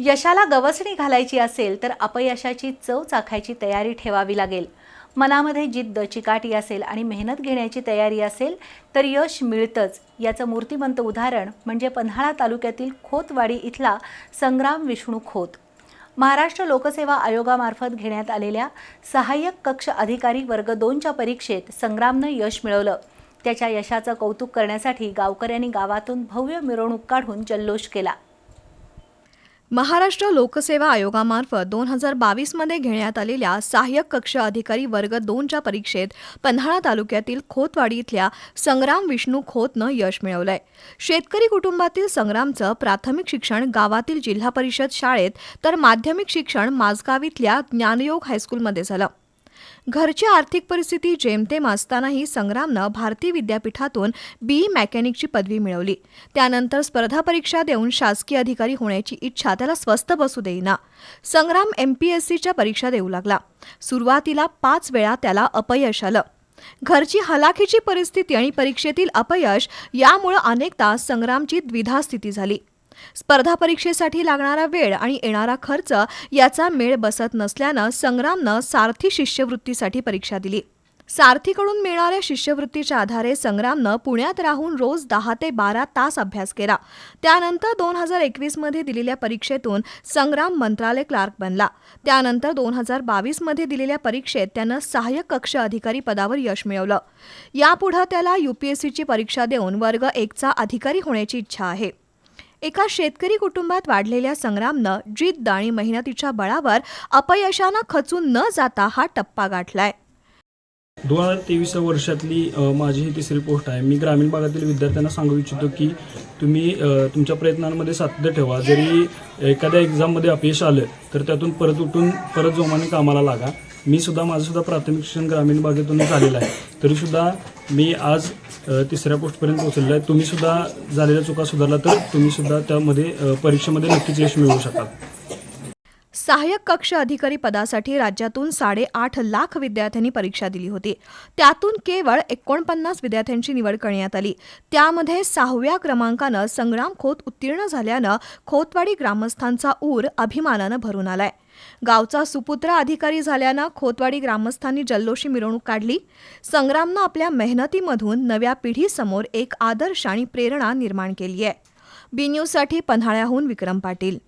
यशाला गवसणी घालायची असेल तर अपयशाची चव चाखायची तयारी ठेवावी लागेल. मनामध्ये जिद्द चिकाटी असेल आणि मेहनत घेण्याची तयारी असेल तर यश मिळतंच. याचं मूर्तिमंत उदाहरण म्हणजे पन्हाळा तालुक्यातील खोतवाडी इथला संग्राम विष्णू खोत. महाराष्ट्र लोकसेवा आयोगामार्फत घेण्यात आलेल्या सहाय्यक कक्ष अधिकारी वर्ग दोनच्या परीक्षेत संग्रामनं यश मिळवलं. त्याच्या यशाचं कौतुक करण्यासाठी गावकऱ्यांनी गावातून भव्य मिरवणूक काढून जल्लोष केला. महाराष्ट्र लोकसेवा आयोगामार्फत दोन हजार बावीसमध्ये घेण्यात आलेल्या सहाय्यक कक्ष अधिकारी वर्ग दोनच्या परीक्षेत पन्हाळा तालुक्यातील खोतवाडी इथल्या संग्राम विष्णू खोतनं यश मिळवलंय. शेतकरी कुटुंबातील संग्रामचं प्राथमिक शिक्षण गावातील जिल्हा परिषद शाळेत तर माध्यमिक शिक्षण माझगाव इथल्या ज्ञानयोग हायस्कूलमध्ये झालं. घरची आर्थिक परिस्थिती जेमतेम असतानाही संग्रामनं भारती विद्यापीठातून बी मॅकॅनिकची पदवी मिळवली. त्यानंतर स्पर्धा परीक्षा देऊन शासकीय अधिकारी होण्याची इच्छा त्याला स्वस्त बसू देईना. संग्राम एम पी एस सीच्या परीक्षा देऊ लागला. सुरुवातीला पाच वेळा त्याला अपयश आलं. घरची हलाखीची परिस्थिती आणि परीक्षेतील अपयश यामुळं अनेकदा संग्रामची द्विधा स्थिती झाली. स्पर्धा परीक्षेसाठी लागणारा वेळ आणि येणारा खर्च याचा मेळ बसत नसल्यानं संग्रामनं सारथी शिष्यवृत्तीसाठी परीक्षा दिली. सारथीकडून मिळणाऱ्या शिष्यवृत्तीच्या आधारे संग्रामनं पुण्यात राहून रोज दहा ते बारा तास अभ्यास केला. त्यानंतर दोन हजार एकवीसमध्ये दिलेल्या परीक्षेतून संग्राम मंत्रालय क्लार्क बनला. त्यानंतर दोन हजार बावीसमध्ये दिलेल्या परीक्षेत त्यानं सहाय्यक कक्ष अधिकारी पदावर यश मिळवलं. यापुढं त्याला यूपीएससीची परीक्षा देऊन वर्ग एकचा अधिकारी होण्याची इच्छा आहे. एका शेतकरी कुटुंबात वाढलेल्या संग्रामनं जिद्द आणि मेहनतीच्या बळावर अपयशानं खचून न जाता हा टप्पा गाठलाय. दोन हजार तेवीस वर्षातली माझी ही तिसरी पोस्ट आहे. मी ग्रामीण भागातील विद्यार्थ्यांना सांगू इच्छितो की तुम्ही तुमच्या प्रयत्नांमध्ये सातत्य ठेवा. जरी एखाद्या एक्झाममध्ये अपयश आलं तर त्यातून परत उठून परत जोमाने कामाला लागा. मी सुद्धा माझं सुद्धा प्राथमिक शिक्षण ग्रामीण भागातून झालेलं आहे. तरीसुद्धा मी आज तिसऱ्या पोस्टपर्यंत पोहोचलेलो आहे. तुम्ही सुद्धा झालेल्या चुका सुधारला तर तुम्ही सुद्धा त्यामध्ये परीक्षेमध्ये नक्कीच यश मिळवू शकाल. सहाय्यक कक्ष अधिकारी पदासाठी राज्यातून साडेआठ लाख विद्यार्थ्यांनी परीक्षा दिली होती. त्यातून केवळ एकोणपन्नास विद्यार्थ्यांची निवड करण्यात आली. त्यामध्ये सहाव्या क्रमांकानं संग्राम खोत उत्तीर्ण झाल्यानं खोतवाडी ग्रामस्थांचा ऊर अभिमानानं भरून आलाय. गावचा सुपुत्र अधिकारी झाल्यानं खोतवाडी ग्रामस्थांनी जल्लोषी मिरवणूक काढली. संग्रामनं आपल्या मेहनतीमधून नव्या पिढीसमोर एक आदर्श आणि प्रेरणा निर्माण केली आहे बी न्यूजसाठी पन्हाळ्याहून विक्रम पाटील.